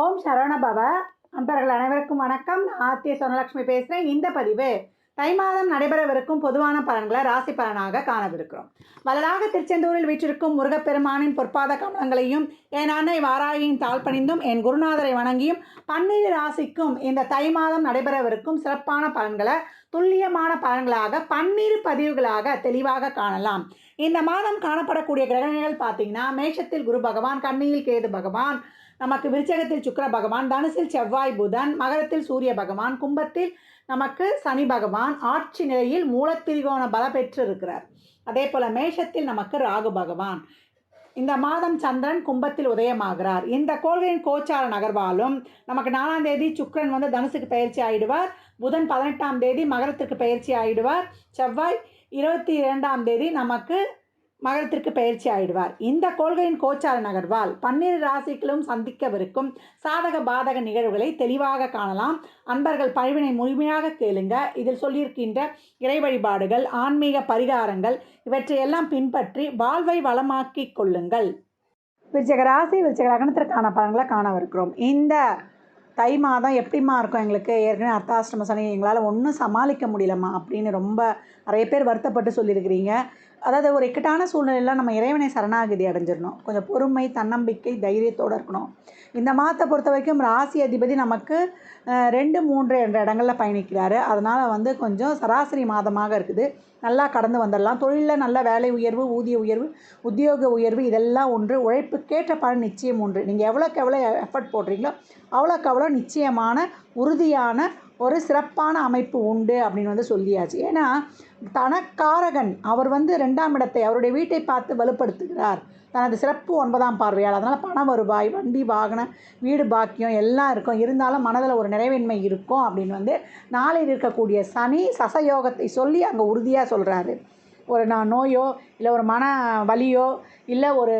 ஓம் சரவணபவ அன்பர்கள் அனைவருக்கும் வணக்கம். நான் ஆத்திய சொனலட்சுமி பேசுகிறேன் இந்த பதிவு தை மாதம் நடைபெறவிருக்கும் பொதுவான பலன்களை ராசி பலனாக காணவிருக்கிறோம். வலதாக திருச்செந்தூரில் வீற்றிருக்கும் முருகப்பெருமானின் பொற்பாத கமலங்களையும் என் அன்னை வாராயின் தாழ் பணிந்தும் என் குருநாதரை வணங்கியும் பன்னிரு ராசிக்கும் இந்த தை மாதம் நடைபெறவிருக்கும் சிறப்பான பலன்களை துல்லியமான பலன்களாக பன்னிரு பதிவுகளாக தெளிவாக காணலாம். இந்த மாதம் காணப்படக்கூடிய கிரகங்கள் பார்த்தீங்கன்னா மேஷத்தில் குரு பகவான் கண்ணியில் கேது பகவான் நமக்கு விருச்சகத்தில் சுக்கர பகவான் தனுசில் செவ்வாய் புதன் மகரத்தில் சூரிய பகவான் கும்பத்தில் நமக்கு சனி பகவான் ஆட்சி நிலையில் மூலத்திரிகோண பல பெற்று இருக்கிறார் அதே போல் மேஷத்தில் நமக்கு ராகு பகவான். இந்த மாதம் சந்திரன் கும்பத்தில் உதயமாகிறார். இந்த கோள்களின் கோச்சார நகர்வாலும் நமக்கு நாலாம் தேதி சுக்கிரன் வந்து தனுசுக்கு பயிற்சி ஆயிடுவார். புதன் பதினெட்டாம் தேதி மகரத்திற்கு பயிற்சி ஆயிடுவார். செவ்வாய் இருபத்தி இரண்டாம் தேதி நமக்கு மகரத்திற்கு பயிற்சி ஆயிடுவார். இந்த கொள்கையின் கோச்சார நகர்வால் பன்னிரு ராசிகளும் சந்திக்கவிருக்கும் சாதக பாதக நிகழ்வுகளை தெளிவாக காணலாம். அன்பர்கள் பழிவினை முழுமையாக கேளுங்க. இதில் சொல்லியிருக்கின்ற இறை வழிபாடுகள் ஆன்மீக பரிகாரங்கள் இவற்றையெல்லாம் பின்பற்றி வாழ்வை வளமாக்கிக் கொள்ளுங்கள். விருச்சக ராசி விருச்சக லக்னத்திற்கான பலன்களை காணவிருக்கிறோம். இந்த தை மாதம் எப்படிம்மா இருக்கும் எங்களுக்கு? ஏற்கனவே அர்த்தாஷ்டம சனி எங்களால் ஒன்றும் சமாளிக்க முடியலம்மா அப்படின்னு ரொம்ப நிறைய பேர் வருத்தப்பட்டு சொல்லியிருக்கிறீங்க. அதாவது ஒரு இக்கட்டான சூழ்நிலையில் நம்ம இறைவனை சரணாகதி அடைஞ்சிடணும். கொஞ்சம் பொறுமை தன்னம்பிக்கை தைரியத்தோடு இருக்கணும். இந்த மாதத்தை பொறுத்த வரைக்கும் ராசி அதிபதி நமக்கு ரெண்டு மூன்று என்ற இடங்களில் பயணிக்கிறாரு. அதனால் வந்து கொஞ்சம் சராசரி மாதமாக இருக்குது. நல்லா கடந்து வந்துடலாம். தொழிலில் நல்ல வேலை உயர்வு ஊதிய உயர்வு உத்தியோக உயர்வு இதெல்லாம் ஒன்று. உழைப்புக்கேற்ற பலன் நிச்சயம் ஒன்று. நீங்கள் எவ்வளோக்கு எவ்வளோ எஃபர்ட் போடுறீங்களோ அவ்வளோக்கு அவ்வளோ நிச்சயமான உறுதியான ஒரு சிறப்பான அமைப்பு உண்டு அப்படின்னு வந்து சொல்லியாச்சு. ஏன்னா தனக்காரகன் அவர் வந்து ரெண்டாம் இடத்தை அவருடைய வீட்டை பார்த்து வலுப்படுத்துகிறார். தனது சிறப்பு ஒன்பதாம் பார்வையால். அதனால் பண வருவாய் வண்டி வாகனம் வீடு பாக்கியம் எல்லாம் இருக்கும். இருந்தாலும் மனதில் ஒரு நிறைவின்மை இருக்கும் அப்படின்னு வந்து நாளையில் இருக்கக்கூடிய சனி சசயோகத்தை சொல்லி அங்கே உறுதியாக சொல்கிறாரு ஒரு நான் நோயோ இல்லை ஒரு மன வலியோ இல்லை ஒரு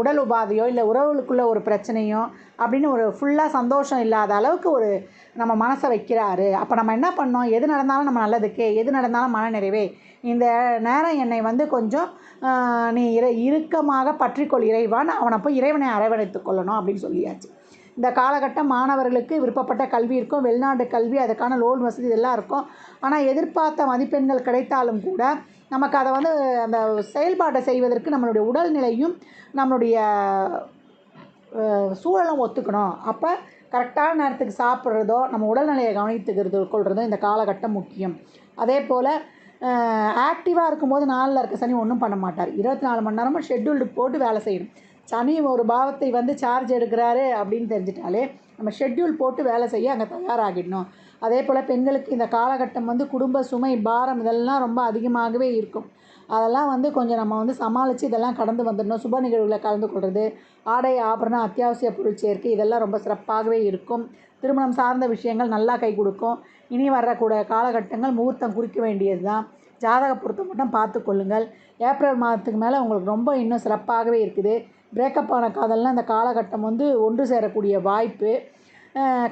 உடல் உபாதையோ இல்லை உறவுகளுக்குள்ள ஒரு பிரச்சனையோ அப்படின்னு ஒரு ஃபுல்லாக சந்தோஷம் இல்லாத அளவுக்கு ஒரு நம்ம மனசை வைக்கிறாரு. அப்போ நம்ம என்ன பண்ணோம்? எது நடந்தாலும் நம்ம நல்லதுக்கே எது நடந்தாலும் மன நிறைவே. இந்த நேரம் என்னை வந்து கொஞ்சம் நீ இறை இறுக்கமாக பற்றிக்கொள் இறைவான். அவனை போய் இறைவனை அரவணைத்து கொள்ளணும் அப்படின்னு சொல்லியாச்சு. இந்த காலகட்டம் மாணவர்களுக்கு விருப்பப்பட்ட கல்வி இருக்கும். வெளிநாட்டு கல்வி அதுக்கான லோன் வசதி இதெல்லாம் இருக்கும். ஆனால் எதிர்பார்த்த மதிப்பெண்கள் கிடைத்தாலும் கூட நமக்கு அதை வந்து அந்த செயல்பாட்டை செய்வதற்கு நம்மளுடைய உடல்நிலையும் நம்மளுடைய சூழலும் ஒத்துக்கணும். அப்போ கரெக்டான நேரத்துக்கு சாப்பிட்றதோ நம்ம உடல்நிலையை கவனித்துக்கிறது கொள்றதோ இந்த காலகட்டம் முக்கியம். அதே போல் ஆக்டிவாக இருக்கும்போது நாளில் இருக்க சனி ஒன்றும் பண்ண மாட்டார். இருபத்தி நாலு மணி நேரமும் ஷெட்யூல்டு போட்டு வேலை செய்யணும். சனி ஒரு பாவத்தை வந்து சார்ஜ் எடுக்கிறாரு அப்படின்னு தெரிஞ்சிட்டாலே நம்ம ஷெட்யூல் போட்டு வேலை செய்ய அங்கே தயாராகிடணும். அதே போல் பெண்களுக்கு இந்த காலகட்டம் வந்து குடும்ப சுமை பாரம் இதெல்லாம் ரொம்ப அதிகமாகவே இருக்கும். அதெல்லாம் வந்து கொஞ்சம் நம்ம வந்து சமாளித்து இதெல்லாம் கடந்து வந்துடணும். சுப நிகழ்வுகளை கலந்து கொள்வது ஆடை ஆபரணம் அத்தியாவசிய பொருள் சேர்க்கை இதெல்லாம் ரொம்ப சிறப்பாகவே இருக்கும். திருமணம் சார்ந்த விஷயங்கள் நல்லா கை கொடுக்கும். இனி வரக்கூடிய காலகட்டங்கள் முகூர்த்தம் குறிக்க வேண்டியது தான் ஜாதக பொருத்தம் மட்டும் பார்த்து கொள்ளுங்கள். ஏப்ரல் மாதத்துக்கு மேலே உங்களுக்கு ரொம்ப இன்னும் சிறப்பாகவே இருக்குது. பிரேக்கப் ஆன காதல்லாம் இந்த காலகட்டம் வந்து ஒன்று சேரக்கூடிய வாய்ப்பு.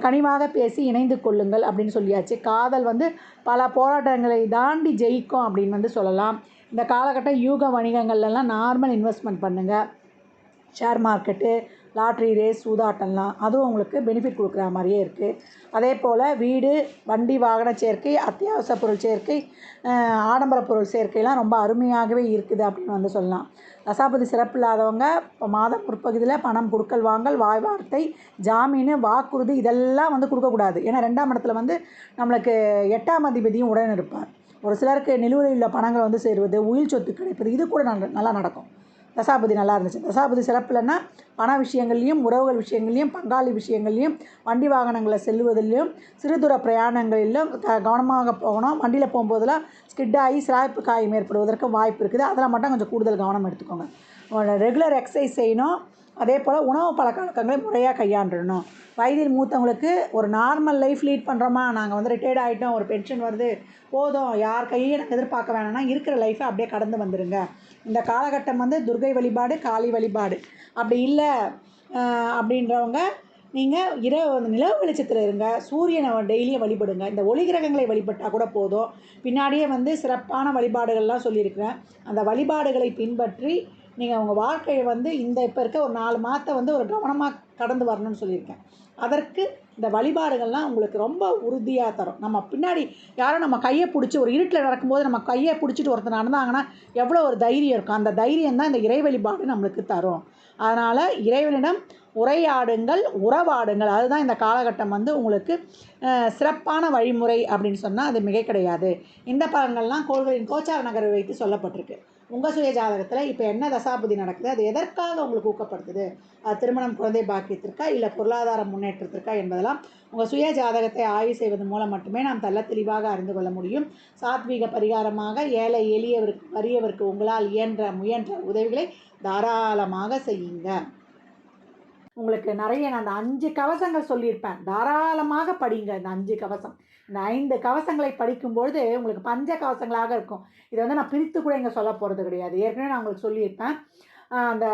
கனிவாக பேசி இணைந்து கொள்ளுங்கள் அப்படின்னு சொல்லியாச்சு. காதல் வந்து பல போராட்டங்களை தாண்டி ஜெயிக்கும் அப்படின்னு வந்து சொல்லலாம். இந்த காலகட்டம் யூக வணிகங்கள்லாம் நார்மல் இன்வெஸ்ட்மெண்ட் பண்ணுங்கள் ஷேர் மார்க்கெட்டு லாட்ரி ரேஸ் சூதாட்டம்லாம் அதுவும் உங்களுக்கு பெனிஃபிட் கொடுக்குற மாதிரியே இருக்குது அதே போல் வீடு வண்டி வாகன சேர்க்கை அத்தியாவசிய பொருள் சேர்க்கை ஆடம்பர பொருள் சேர்க்கைலாம் ரொம்ப அருமையாகவே இருக்குது அப்படின்னு வந்து சொல்லலாம். தசாபதி சிறப்பு இல்லாதவங்க இப்போ மாதம் முற்பகுதியில் பணம் கொடுக்கல் வாங்கல் வாய் வார்த்தை ஜாமீன் வாக்குறுதி இதெல்லாம் வந்து கொடுக்கக்கூடாது ஏன்னா ரெண்டாம் இடத்துல வந்து நம்மளுக்கு எட்டாம் அதிபதியும் உடன் இருப்பார் ஒரு சிலருக்கு நிலுவையில் உள்ள பணங்கள் வந்து சேருவது உயிர் சொத்து கிடைப்பது இது கூட நல்லா நடக்கும். தசாபதி நல்லா இருந்துச்சு தசாபதி சிறப்புலன்னா பண விஷயங்கள்லையும் உறவுகள் விஷயங்கள்லையும் பங்காளி விஷயங்கள்லையும் வண்டி வாகனங்களில் செல்லுவதிலையும் சிறுதூர பிரயாணங்களிலும் க கவனமாக போகணும். வண்டியில் போகும்போதெல்லாம் ஸ்கிட் ஆகி சிராய்ப்பு காயம் ஏற்படுவதற்கு வாய்ப்பு இருக்குது. அதில் மட்டும் கொஞ்சம் கூடுதல் கவனம் எடுத்துக்கோங்க. ரெகுலர் எக்ஸசைஸ் செய்யணும். அதே போல் உணவு பழக்க வழக்கங்களை முறையாக கையாண்டுடணும் வயதில் மூத்தவங்களுக்கு ஒரு நார்மல் லைஃப் லீட் பண்ணுறோமா நாங்கள் வந்து ரிட்டையர்ட் ஆகிட்டோம் ஒரு பென்ஷன் வருது போதும். யார் கையும் எனக்கு எதிர்பார்க்க வேணாம்னா இருக்கிற லைஃப்பை அப்படியே கடந்து வந்துடுங்க இந்த காலகட்டம் வந்து துர்கை வழிபாடு காளி வழிபாடு. அப்படி இல்லை அப்படின்றவங்க நீங்கள் இரவு நிலவு வெளிச்சத்தில் இருங்க. சூரியனை டெய்லியும் வழிபடுங்க. இந்த ஒளி கிரகங்களை வழிபட்டால் கூட போதும். பின்னாடியே வந்து சிறப்பான வழிபாடுகள்லாம் சொல்லியிருக்கிறேன். அந்த வழிபாடுகளை பின்பற்றி நீங்கள் உங்கள் வாழ்க்கையை வந்து இந்த இப்போ இருக்க ஒரு நாலு மாதத்தை வந்து ஒரு கவனமாக கடந்து வரணும்னு சொல்லியிருக்கேன். அதற்கு இந்த வழிபாடுகள்லாம் உங்களுக்கு ரொம்ப உறுதியாக தரும். நம்ம பின்னாடி யாரும் நம்ம கையை பிடிச்சி ஒரு இருட்டில் நடக்கும்போது நம்ம கையை பிடிச்சிட்டு ஒருத்தர் நடந்தாங்கன்னா எவ்வளோ ஒரு தைரியம் இருக்கும். அந்த தைரியம் தான் இந்த இறை வழிபாடு நம்மளுக்கு தரும். அதனால் இறைவனிடம் உரையாடுங்கள் உறவாடுங்கள். அதுதான் இந்த காலகட்டம் வந்து உங்களுக்கு சிறப்பான வழிமுறை அப்படின்னு சொன்னால் அது மிக கிடையாது. இந்த பலன்கள்லாம் கோள்களின் கோச்சார நகரை வைத்து சொல்லப்பட்டிருக்கு. உங்கள் சுய ஜாதகத்தில் இப்போ என்ன தசாபதி நடக்குது? அது எதற்காக உங்களுக்கு ஊக்கப்படுத்துது? அது திருமணம் குழந்தை பாக்கியத்திற்கா? இல்லை பொருளாதார முன்னேற்றத்திற்கா? என்பதெல்லாம் உங்கள் சுய ஜாதகத்தை ஆய்வு செய்வதன் மூலம் மட்டுமே நாம் தள்ள தெளிவாக அறிந்து கொள்ள முடியும். சாத்வீக பரிகாரமாக ஏழை எளியவருக்கு வறியவருக்கு உங்களால் இயன்ற முயன்ற உதவிகளை தாராளமாக செய்யுங்க. உங்களுக்கு நிறைய நான் அந்த அஞ்சு கவசங்கள் சொல்லியிருப்பேன். தாராளமாக படிங்க இந்த அஞ்சு கவசம். இந்த ஐந்து கவசங்களை படிக்கும்பொழுது உங்களுக்கு பஞ்ச கவசங்களாக இருக்கும். இதை வந்து நான் பிரித்து கூட இங்கே சொல்ல போகிறது கிடையாது. ஏற்கனவே நான் உங்களுக்கு சொல்லியிருப்பேன். அந்த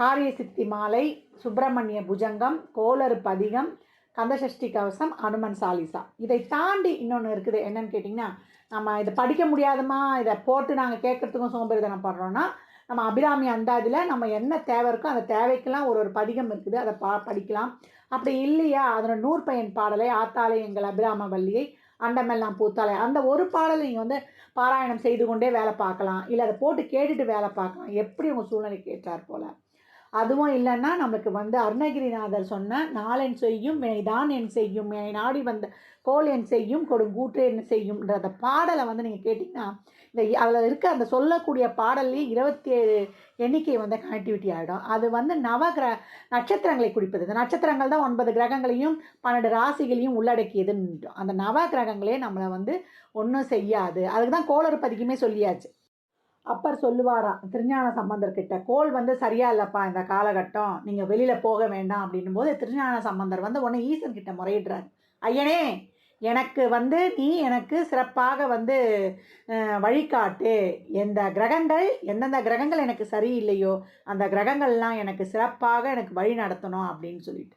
காரிய சித்தி மாலை சுப்பிரமணிய புஜங்கம் கோளறு பதிகம் கந்தசஷ்டி கவசம் அனுமன் சாலிசா. இதை தாண்டி இன்னொன்று இருக்குது. என்னன்னு கேட்டிங்கன்னா நம்ம இதை படிக்க முடியாதமா இதை போட்டு நாங்கள் கேட்குறதுக்கும் சோம்பேறிதனம் படுறோன்னா நம்ம அபிராமி அந்தாதியில் நம்ம என்ன தேவை இருக்கோ அந்த தேவைக்கெல்லாம் ஒரு ஒரு பதிகம் இருக்குது. அதை பா படிக்கலாம். அப்படி இல்லையா? அதோட நூற்பயன் பாடலை ஆத்தாலை எங்கள் அபிராம வள்ளியை அண்டமெல்லாம் பூத்தாலை அந்த ஒரு பாடலை நீங்கள் வந்து பாராயணம் செய்து கொண்டே வேலை பார்க்கலாம். இல்லை அதை போட்டு கேட்டுட்டு வேலை பார்க்கலாம். எப்படி உங்கள் சூழ்நிலை கேட்டார் போல்? அதுவும் இல்லைன்னா நம்மளுக்கு வந்து அருணகிரிநாதர் சொன்ன நாளென் செய்யும் தான் என் செய்யும் என் நாடி வந்த கோல் என் செய்யும் கொடுங்கூற்று என்ன செய்யும்ன்றத பாடலை வந்து நீங்கள் கேட்டிங்கன்னா இந்த அதில் இருக்க அந்த சொல்லக்கூடிய பாடல்லே இருபத்தி ஏழு எண்ணிக்கை வந்து கனெக்டிவிட்டி ஆகிடும் அது வந்து நவகிர நட்சத்திரங்களை குறிப்பது. இந்த நட்சத்திரங்கள் தான் ஒன்பது கிரகங்களையும் பன்னெண்டு ராசிகளையும் உள்ளடக்கியதுன்னு அந்த நவ கிரகங்களே நம்மளை வந்து ஒன்றும் செய்யாது. அதுக்கு தான் கோளறு பதிக்குமே சொல்லியாச்சு. அப்பர் சொல்லுவாராம் திருஞான சம்பந்தர்கிட்ட கோல் வந்து சரியா இல்லைப்பா இந்த காலகட்டம் நீங்கள் வெளியில் போக வேண்டாம் அப்படின்னும் போது திருஞான சம்பந்தர் வந்து உடனே ஈசன் கிட்ட முறையிடுறாரு. ஐயனே எனக்கு வந்து நீ எனக்கு சிறப்பாக வந்து வழிகாட்டு. எந்த கிரகங்கள் எந்தெந்த கிரகங்கள் எனக்கு சரியில்லையோ அந்த கிரகங்கள்லாம் எனக்கு சிறப்பாக எனக்கு வழி நடத்தணும் அப்படின்னு சொல்லிட்டு.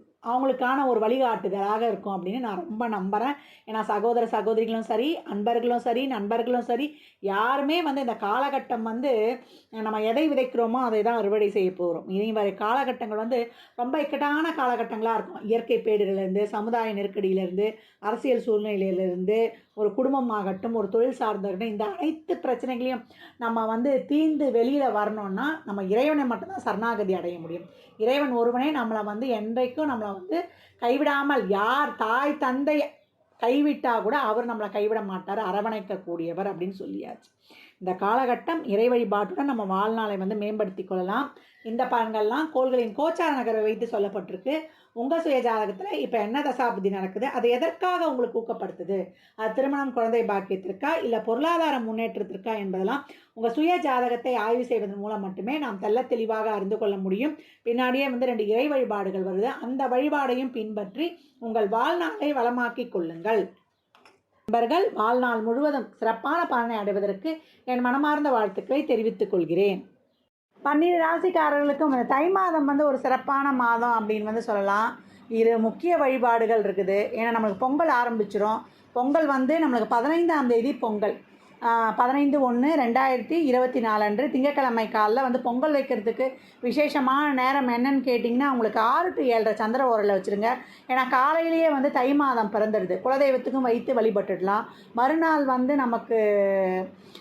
அவங்களுக்கான ஒரு வழிகாட்டுதலாக இருக்கும் அப்படின்னு நான் ரொம்ப நம்புகிறேன் ஏன்னா சகோதர சகோதரிகளும் சரி அன்பர்களும் சரி நண்பர்களும் சரி யாருமே வந்து இந்த காலகட்டம் வந்து நம்ம எதை விதைக்கிறோமோ அதை தான் அறுவடை செய்ய போகிறோம் இனி வரை காலகட்டங்கள் வந்து ரொம்ப இக்கட்டான காலகட்டங்களாக இருக்கும். இயற்கை பேடுகளிலிருந்து சமுதாய நெருக்கடியிலேருந்து அரசியல் சூழ்நிலையிலிருந்து ஒரு குடும்பமாகட்டும் ஒரு தொழில் சார்ந்தவர்கள் இந்த அனைத்து பிரச்சனைகளையும் நம்ம வந்து தீர்ந்து வெளியில் வரணும்னா நம்ம இறைவனை மட்டும்தான் சரணாகதி அடைய முடியும். இறைவன் ஒருவனே நம்மளை வந்து என்றைக்கும் நம்மளை வந்து கைவிடாமல் யார் தாய் தந்தை கைவிட்டா கூட அவர் நம்மளை கைவிட மாட்டார் அரவணைக்கக்கூடியவர் அப்படின்னு சொல்லியாச்சு. இந்த காலகட்டம் இறை வழிபாட்டுடன் நம்ம வாழ்நாளை வந்து மேம்படுத்தி கொள்ளலாம். இந்த பலன்கள்லாம் கோள்களின் கோச்சார நகரை வைத்து சொல்லப்பட்டிருக்கு. உங்கள் சுய ஜாதகத்தில் இப்போ என்ன தசாபதி நடக்குது? அது எதற்காக உங்களுக்கு ஊக்கப்படுத்துது? அது திருமணம் குழந்தை பாக்கியத்திற்கா இல்லை பொருளாதார முன்னேற்றத்திற்கா என்பதெல்லாம் உங்கள் சுய ஜாதகத்தை ஆய்வு செய்வதன் மூலம் மட்டுமே நாம் தெல்ல தெளிவாக அறிந்து கொள்ள முடியும். பின்னாடியே வந்து ரெண்டு இறை வழிபாடுகள் வருது. அந்த வழிபாடையும் பின்பற்றி உங்கள் வாழ்நாளை வளமாக்கிக் கொள்ளுங்கள். நண்பர்கள் வாழ்நாள் முழுவதும் சிறப்பான பலனை அடைவதற்கு என் மனமார்ந்த வாழ்த்துக்களை தெரிவித்துக் கொள்கிறேன். பன்னிரு ராசிக்காரர்களுக்கும் இந்த தை மாதம் வந்து ஒரு சிறப்பான மாதம் அப்படின்னு வந்து சொல்லலாம். இரு முக்கிய வழிபாடுகள் இருக்குது. ஏன்னா நம்மளுக்கு பொங்கல் ஆரம்பிச்சிடும் பொங்கல் வந்து நம்மளுக்கு பதினைந்தாம் தேதி பொங்கல். பதினைந்து ஒன்று ரெண்டாயிரத்தி இருபத்தி நாலு அன்று திங்கக்கிழமை காலில் வந்து பொங்கல் வைக்கிறதுக்கு விசேஷமான நேரம் என்னன்னு கேட்டிங்கன்னா உங்களுக்கு ஆறு டு ஏழரை சந்திர ஓரில் வச்சுருங்க. ஏன்னா காலையிலேயே வந்து தை மாதம் பிறந்துடுது. குலதெய்வத்துக்கும் வைத்து வழிபட்டுடலாம். மறுநாள் வந்து நமக்கு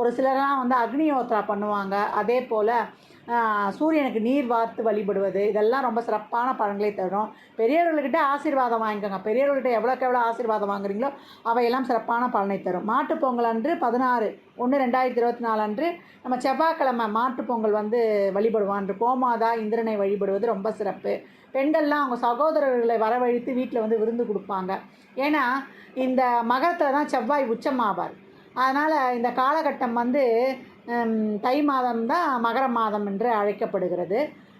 ஒரு சிலர்லாம் வந்து அக்னியோத்ரா பண்ணுவாங்க. அதே போல் சூரியனுக்கு நீர் வார்த்து வழிபடுவது இதெல்லாம் ரொம்ப சிறப்பான பலன்களை தரும். பெரியவர்கள்கிட்ட ஆசீர்வாதம் வாங்கிக்கோங்க. பெரியவர்கள்கிட்ட எவ்வளோக்கு எவ்வளோ ஆசீர்வாதம் வாங்குறீங்களோ அவையெல்லாம் சிறப்பான பலனை தரும். மாட்டுப் பொங்கல் அன்று பதினாறு ஒன்று ரெண்டாயிரத்தி இருபத்தி நாலு அன்று நம்ம செவ்வாய்க்கிழமை மாட்டுப் பொங்கல் வந்து வழிபடுவோம். அன்று கோமாதா இந்திரனை வழிபடுவது ரொம்ப சிறப்பு. பெண்கள்லாம் அவங்க சகோதரர்களை வரவழைத்து வீட்டில் வந்து விருந்து கொடுப்பாங்க. ஏன்னா இந்த மகரத்தில் தான் செவ்வாய் உச்சமாவார். அதனால் இந்த காலகட்டம் வந்து தை மாதம் தான் மகர மாதம் என்று அழைக்கப்படுகிறது.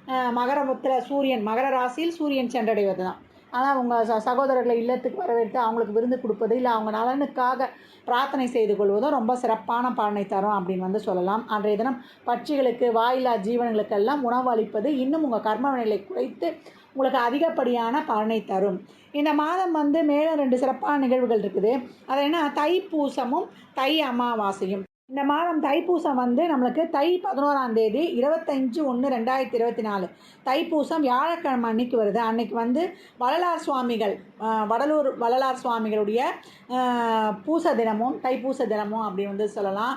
அஹ், மகரத்தில் சூரியன் மகர ராசியில் சூரியன் சென்றடைவது தான். ஆனால் உங்கள் ச சகோதரர்களை இல்லத்துக்கு வரவேற்று அவங்களுக்கு விருந்து கொடுப்பது இல்லை அவங்க நலனுக்காக பிரார்த்தனை செய்து கொள்வதும் ரொம்ப சிறப்பான பலனை தரும் அப்படின்னு வந்து சொல்லலாம். அன்றைய தினம் பட்சிகளுக்கு வாயிலா ஜீவன்களுக்கெல்லாம் உணவு அளிப்பது இன்னும் உங்கள் கர்ம நிலை குறைத்து உங்களுக்கு அதிகப்படியான பலனை தரும். இந்த மாதம் வந்து மேலும் ரெண்டு சிறப்பான நிகழ்வுகள் இருக்குது. அது என்ன? தைப்பூசமும் தை அமாவாசையும். இந்த மாதம் தைப்பூசம் வந்து நம்மளுக்கு தை பதினோராம் தேதி இருபத்தஞ்சு ஒன்று ரெண்டாயிரத்தி இருபத்தி நாலு. தைப்பூசம் வியாழக்கிழமை அன்னைக்கு வருது. அன்னைக்கு வந்து வள்ளலார் சுவாமிகள் வடலூர் வள்ளலார் சுவாமிகளுடைய பூச தினமும் தைப்பூச தினமும் அப்படி வந்து சொல்லலாம்.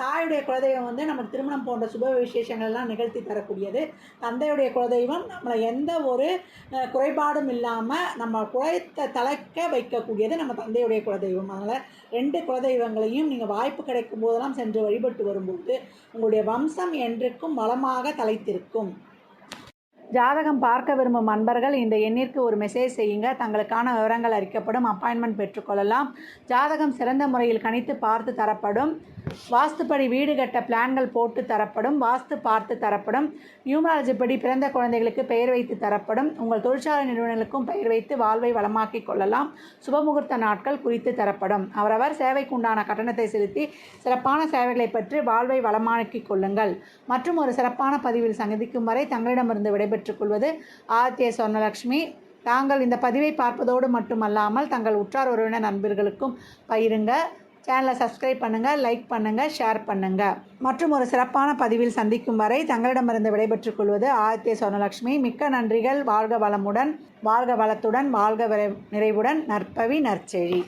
தாயுடைய குலதெய்வம் வந்து நமக்கு திருமணம் போன்ற சுப விசேஷங்கள்லாம் நிகழ்த்தி தரக்கூடியது. தந்தையுடைய குலதெய்வம் நம்மளை எந்த ஒரு குறைபாடும் இல்லாமல் நம்ம குழைத்த தலைக்க வைக்கக்கூடியது நம்ம தந்தையுடைய குலதெய்வம். அதனால் ரெண்டு குலதெய்வங்களையும் நீங்கள் வாய்ப்பு கிடைக்கும் போதெல்லாம் சென்று வழிபட்டு வரும்போது உங்களுடைய வம்சம் என்றைக்கும் வளமாக தலைத்திருக்கும். ஜாதகம் பார்க்க விரும்பும் அன்பர்கள் இந்த எண்ணிற்கு ஒரு மெசேஜ் செய்யுங்க. தங்களுக்கான விவரங்கள் அறிக்கப்படும். அப்பாயின்மெண்ட் பெற்றுக்கொள்ளலாம் ஜாதகம் சிறந்த முறையில் கணித்து பார்த்து தரப்படும். வாஸ்துப்படி வீடு கட்ட பிளான்கள் போட்டு தரப்படும் வாஸ்து பார்த்து தரப்படும் நியூமராலஜி படி பிறந்த குழந்தைகளுக்கு பெயர் வைத்து தரப்படும் உங்கள் தொழிற்சாலை நிறுவனங்களுக்கும் பெயர் வைத்து வாழ்வை வளமாக்கிக் கொள்ளலாம். சுபமுகூர்த்த நாட்கள் குறித்து தரப்படும். அவரவர் சேவைக்குண்டான கட்டணத்தை செலுத்தி சிறப்பான சேவைகளை பெற்று வாழ்வை வளமாக்கிக் கொள்ளுங்கள். மற்றும் ஒரு சிறப்பான பதிவில் சந்திக்கும் வரை தங்களிடமிருந்து விடைபெற்றுக் கொள்வது ஆதித்ய சொர்ணலக்ஷ்மி. தாங்கள் இந்த பதிவை பார்ப்பதோடு மட்டுமல்லாமல் தங்கள் உற்றார் உறவினர் நண்பர்களுக்கும் பயிருங்க சேனலை சப்ஸ்கிரைப் பண்ணுங்கள் லைக் பண்ணுங்கள் ஷேர் பண்ணுங்கள் மற்றும் ஒரு சிறப்பான பதிவில் சந்திக்கும் வரை தங்களிடமிருந்து விடைபெற்றுக் கொள்வது ஆதித்ய சோனலட்சுமி மிக்க நன்றிகள். வாழ்க வளமுடன் வாழ்க வளத்துடன் வாழ்க விரை- நிறைவுடன். நற்பவி நற்செழி.